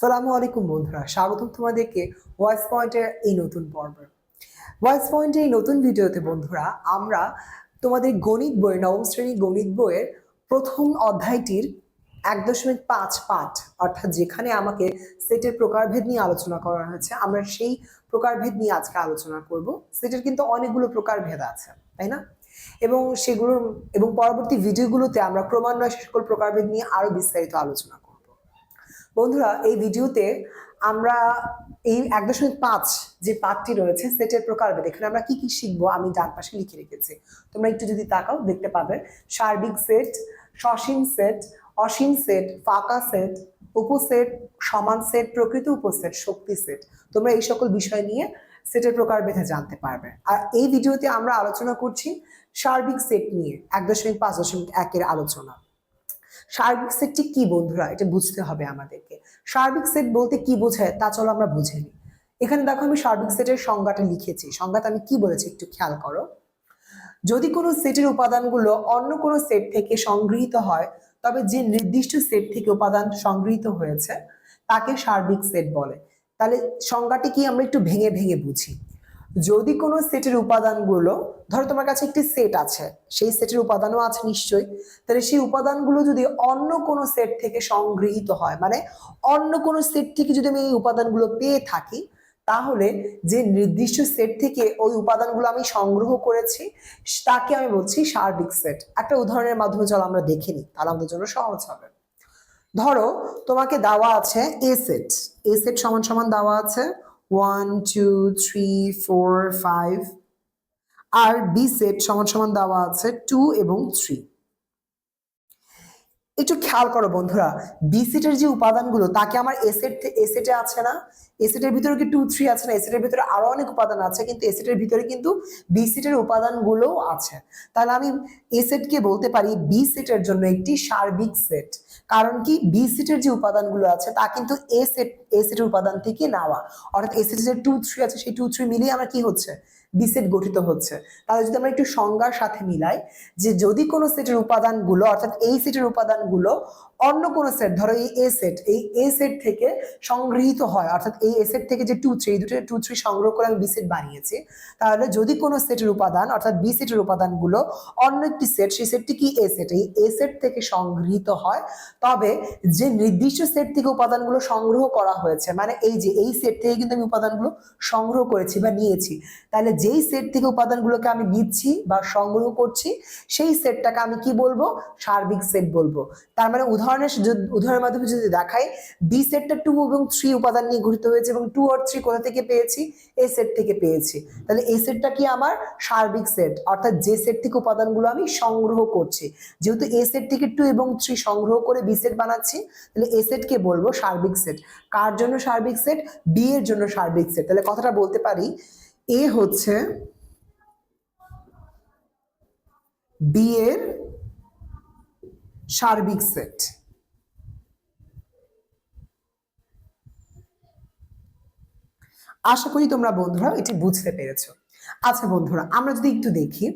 সালামু আলাইকুম বন্ধুরা, স্বাগতম তোমাদেরকে ভয়েস পয়েন্টের এই নতুন পর্বে। ভয়েস পয়েন্টের এই নতুন ভিডিওতে বন্ধুরা, আমরা তোমাদের গণিত বই নবম শ্রেণি গণিত বইয়ের প্রথম অধ্যায়টির এক দশমিক পাঁচ পাঠ, অর্থাৎ যেখানে আমাকে সেটের প্রকারভেদ নিয়ে আলোচনা করা হয়েছে, আমরা সেই প্রকারভেদ নিয়ে আজকে আলোচনা করব। সেটের কিন্তু অনেকগুলো প্রকারভেদ আছে, তাই না? এবং সেগুলোর, এবং পরবর্তী ভিডিওগুলোতে আমরা ক্রমান্বয়ে সকল প্রকারভেদ নিয়ে আরও বিস্তারিত আলোচনা বন্ধুরা, এই ভিডিওতে আমরা এই এক দশমিক পাঁচ যে পাঠটি রয়েছে, সেটের প্রকারভেদ, এখানে আমরা কি কি শিখব আমি ডান পাশে লিখে রেখেছি। তোমরা একটু যদি তাকাও, দেখতে পাবে। সার্বিক সেট, সসীম সেট, অসীম সেট, ফাঁকা সেট, উপসেট, সমান সেট, প্রকৃত উপসেট, শক্তি সেট। তোমরা এই সকল বিষয় নিয়ে সেটের প্রকারভেদে জানতে পারবে। আর এই ভিডিওতে আমরা আলোচনা করছি সার্বিক সেট নিয়ে এক দশমিক পাঁচ, দশমিক একের আলোচনা। সার্বিক সেটটি কি বন্ধুরা? এটা বুঝতে হবে আমাদেরকে। সার্বিক সেট বলতে কি বোঝায় তা চলো আমরা বুঝে নিই। এখানে দেখো আমি সার্বিক সেটের সংজ্ঞাটা লিখেছি। সংজ্ঞাটা আমি কি বলেছি একটু খেয়াল করো। যদি কোনো সেটের উপাদানগুলো অন্য কোনো সেট থেকে সংগৃহীত হয়, তবে যে নির্দিষ্ট সেট থেকে উপাদান সংগৃহীত হয়েছে, তাকে সার্বিক সেট বলে। তাহলে সংজ্ঞাটি কি আমরা একটু ভেঙে ভেঙে বুঝি। যদি কোনো সেটের উপাদানগুলো, ধরো তোমার কাছে একটি সেট আছে, সেই সেটের উপাদানও আছে নিশ্চয়ই, তাহলে সেই উপাদানগুলো যদি অন্য কোনো সেট থেকে সংগৃহীত হয় মানে অন্য কোনো সেট থেকে যদি আমি এই উপাদানগুলো পেয়ে থাকি, তাহলে যে নির্দিষ্ট সেট থেকে ওই উপাদানগুলো আমি সংগ্রহ করেছি, তাকে আমি বলছি সার্বিক সেট একটা উদাহরণের মাধ্যমে চলো আমরা দেখে নিই, তাহলে আমাদের জন্য সহজ হবে। ধরো তোমাকে দেওয়া আছে এ সেট এ সেট সমান সমান দেওয়া আছে one two three four five আর বি সেট সমান সমান দেওয়া আছে টু এবং থ্রি একটু খেয়াল করো বন্ধুরা বি সেটের যে উপাদানগুলো, তাকে আমার এসেট সেট এ আছে না? এসেটের ভিতরে কি টু থ্রি আছে না? এ সেটের ভিতরে আরও অনেক উপাদান আছে, কিন্তু এ সেটের ভিতরে কিন্তু বি সেটের উপাদানগুলোও আছে। তাহলে আমি এ সেটকে বলতে পারি বি সেটের জন্য একটি সার্বিক সেট কারণ কি? বি সেটের যে উপাদানগুলো আছে, তা কিন্তু এ সেট এ উপাদান থেকে নেওয়া। অর্থাৎ এ সেটের যে টু থ্রি আছে, সেই টু থ্রি মিলিয়ে আমার কি হচ্ছে? বি সেট গঠিত হচ্ছে। তাহলে যদি আমরা একটু সংজ্ঞার সাথে মিলাই যে যদি কোনো সেটের উপাদানগুলো, অর্থাৎ এই সেটের উপাদানগুলো অন্য কোনো সেট ধরো এই এ সেট এই এ সেট থেকে সংগৃহীত হয়, অর্থাৎ এই এ সেট থেকে যে টু থ্রি দুটো টু থ্রি সংগ্রহ করে আমি বি সেট বানিয়েছি, তাহলে যদি কোনো সেটের উপাদান, অর্থাৎ বি সেটের উপাদানগুলো অন্য একটি সেট সেই সেটটি কি এ সেট এই এ সেট থেকে সংগৃহীত হয়, তবে যে নির্দিষ্ট সেট থেকে উপাদানগুলো সংগ্রহ করা হয়েছে মানে এই যে এই সেট থেকে কিন্তু আমি উপাদানগুলো সংগ্রহ করেছি বা নিয়েছি, তাহলে যেই সেট থেকে উপাদানগুলোকে আমি নিচ্ছি বা সংগ্রহ করছি, সেই সেটটাকে আমি কি বলব? সার্বিক সেট বলব। তার মানে উদাহরণের উদাহরণের মাধ্যমে যদি দেখাই বি সেটটা টু এবং থ্রি উপাদান নিয়ে গঠিত হয়েছে এবং টু আর থ্রি কোথা থেকে পেয়েছি? এ সেট থেকে পেয়েছি। তাহলে এই সেটটা কি আমার? সার্বিক সেট অর্থাৎ যে সেট থেকে উপাদানগুলো আমি সংগ্রহ করছি। যেহেতু এ সেট থেকে টু এবং থ্রি সংগ্রহ করে বি সেট বানাচ্ছি, তাহলে এ সেটকে বলব সার্বিক সেট কার জন্য সার্বিক সেট বি এর জন্য সার্বিক সেট তাহলে কথাটা বলতে পারি এ হচ্ছে বি এর সার্বিক সেট। আশা করি তোমরা বন্ধুরা এটি বুঝতে পেরেছ। আচ্ছা বন্ধুরা, আমরা যদি একটু দেখি,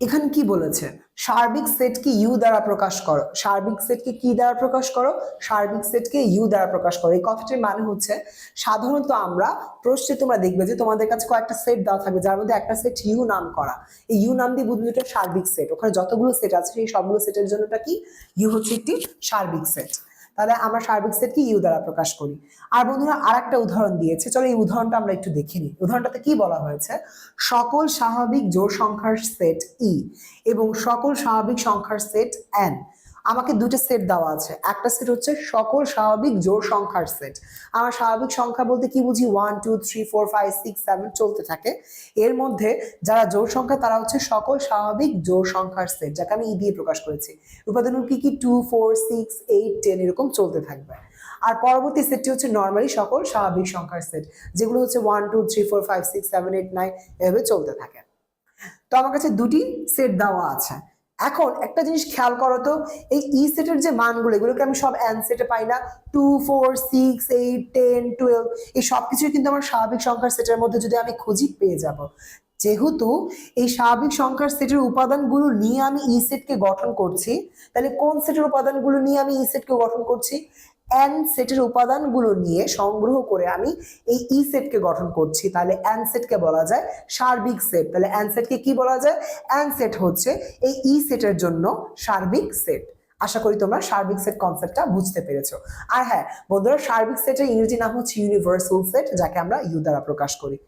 এখানে কি বলেছে? সার্বিক সেটকে ইউ দ্বারা প্রকাশ করো। সার্বিক সেটকে কি দ্বারা প্রকাশ করো? সার্বিক সেটকে ইউ দ্বারা প্রকাশ করো। এই কথাটির মানে হচ্ছে, সাধারণত আমরা প্রশ্নে তোমরা দেখবে যে তোমাদের কাছে কয়েকটা সেট দেওয়া থাকবে, যার মধ্যে একটা সেট ইউ নাম করা। এই ইউ নাম দিয়ে বুঝবে এটা সার্বিক সেট ওখানে যতগুলো সেট আছে, সেই সবগুলো সেটের জন্য কি? ইউ হচ্ছে একটি সার্বিক সেট তাহলে আমরা সার্বিক সেটকে ইউ দ্বারা প্রকাশ করি? আর বন্ধুরা আর একটা উদাহরণ দিয়েছে। চলো এই উদাহরণটা আমরা একটু দেখে নিই। উদাহরণটাতে কি বলা হয়েছে? সকল স্বাভাবিক জোড় সংখ্যার সেট ই এবং সকল স্বাভাবিক সংখ্যার সেট এন আমাকে দুটো সেট দেওয়া আছে। একটা সেট হচ্ছে সকল স্বাভাবিক জোর সংখ্যার সেট আমার স্বাভাবিক সংখ্যা বলতে কি বুঝি? One two three four five six seven চলতে থাকে। এর মধ্যে যারা জোর সংখ্যা, তারা হচ্ছে সকল স্বাভাবিক জোর সংখ্যার সেট যাকে আমি ই দিয়ে প্রকাশ করেছি। উপাদানগুলো কি কি? Two four six eight ten এরকম চলতে থাকবে। আর পরবর্তী সেটটি হচ্ছে নর্মালি সকল স্বাভাবিক সংখ্যার সেট যেগুলো হচ্ছে one two three four five six seven eight nine এভাবে চলতে থাকে। তো আমার কাছে দুটি সেট দেওয়া আছে। এখন একটা জিনিস খেয়াল করো তো, এই ই সেটের যে মানগুলো, এগুলোকে আমি সব অ্যান সেটে পাই না। Two four six eight ten twelve এই সব কিছুই কিন্তু আমার স্বাভাবিক সংখ্যার সেটের মধ্যে যদি আমি খুঁজি পেয়ে যাব। যেহেতু এই স্বাভাবিক সংখ্যার সেটের উপাদানগুলো নিয়ে আমি ই সেটকে গঠন করছি, তাহলে কোন সেটের উপাদানগুলো নিয়ে আমি ই সেটকে গঠন করছি? এন সেটের উপাদানগুলো নিয়ে সংগ্রহ করে আমি এই ই সেটকে গঠন করছি। তাহলে অ্যান সেটকে বলা যায় সার্বিক সেট তাহলে অ্যান সেটকে কি বলা যায়? অ্যান সেট হচ্ছে এই ই সেটের জন্য সার্বিক সেট আশা করি তোমরা সার্বিক সেট কনসেপ্টটা বুঝতে পেরেছ। আর হ্যাঁ বন্ধুরা, সার্বিক সেটের ইংরেজি নাম হচ্ছে ইউনিভার্সাল সেট যাকে আমরা ইউ দ্বারা প্রকাশ করি।